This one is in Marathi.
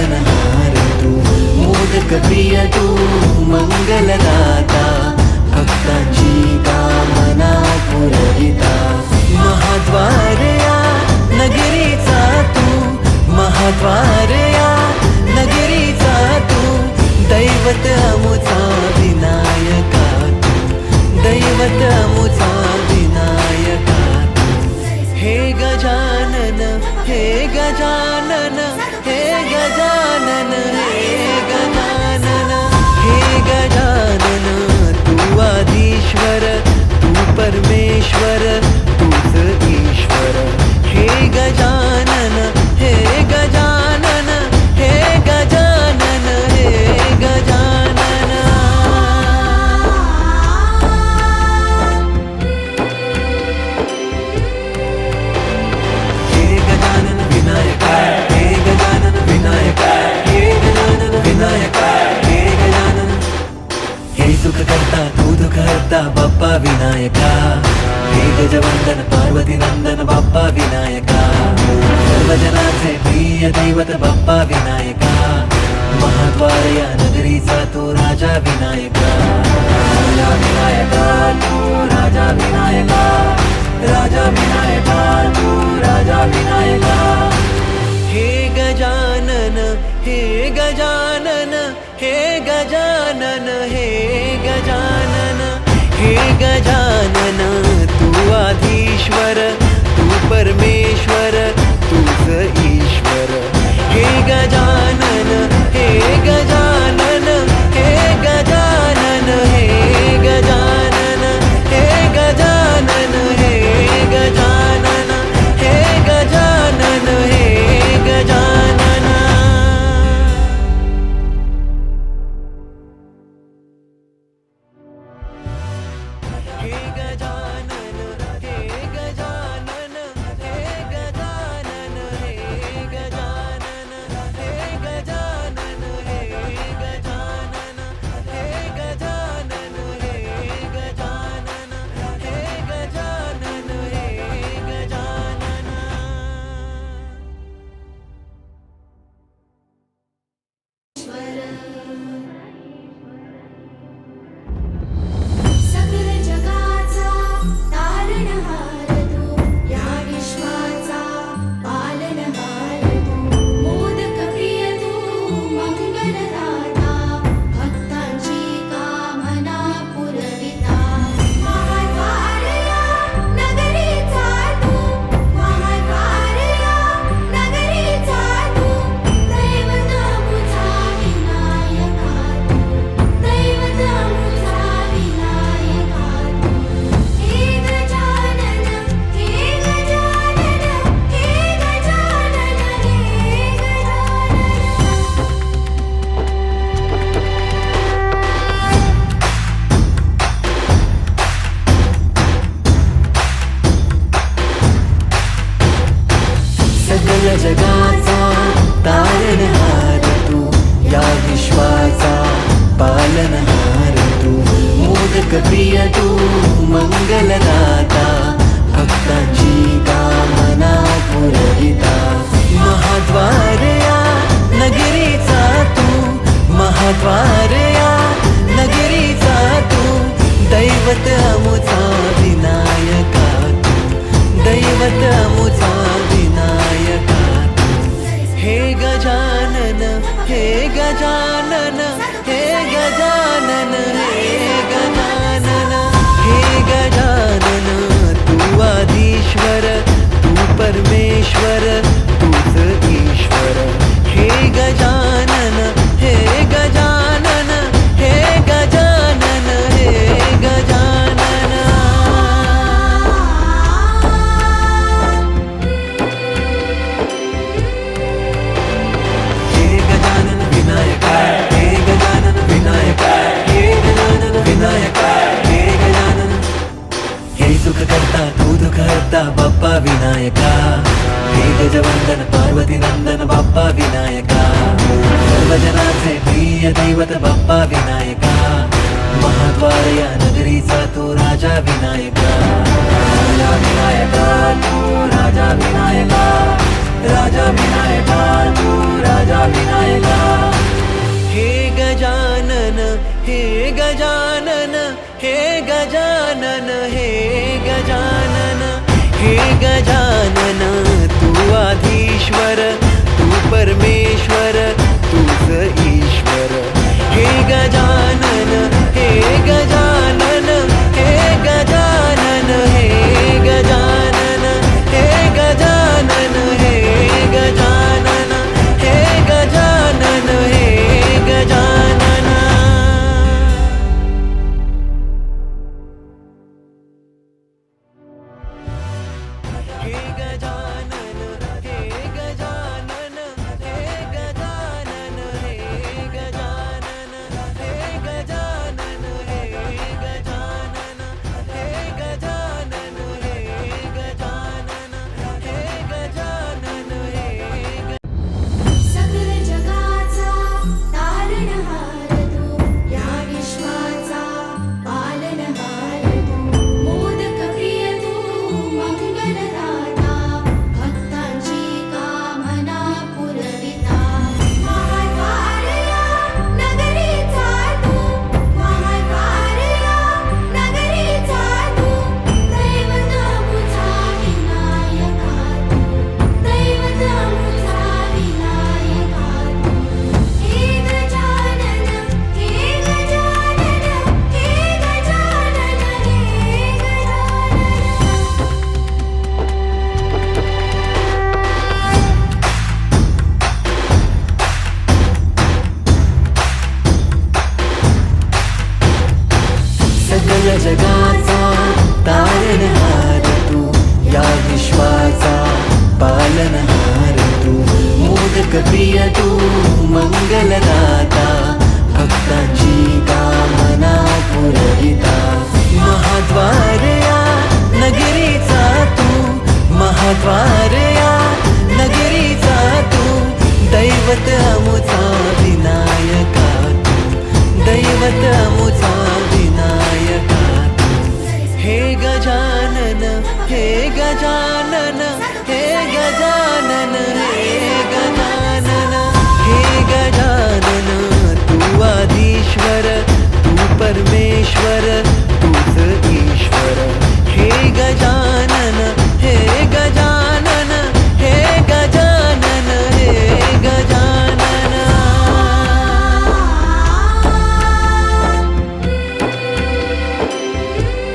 मोदनहार तू मोदक प्रिय तू मंगलदाता भक्ताची శ్రీ సుఖకర్త కూతుకర్త బప్ప వినాయక హే గజవందన పార్వతి నందన బప్ప వినాయక సర్వజనాచే ప్రియ దైవత బప్ప వినాయక మహాద్వారయ నగరీ సాతు రాజా వినాయక వినాయక minute. la परमेश्वर तूच ईश्वर. हे गजानन हे गजानन. वंदन पार्वती नंदन बाप्पा विनायका। सर्वजनाथ प्रिय दैवत बाप्पा विनायका। महाद्वार नगरी सा तो राजा विनायका। राजा विनायका तो राजा विनायका। राजा विनायका तो राजा विनायका। हे गजानन हे गजानन हे गजानन हे गजानन, हे गजानन। ईश्वर तू परमेश्वर तुझ ईश्वर. हे गजा मंगलदाता भक्तांची कामना पुरविता. महाद्वारया नगरीचा तू महाद्वारया नगरीचा तू. दैवत अमुचा विनायका तू दैवत अमुचा विनायका हे गजानन हे गजानन പരമേശ്വര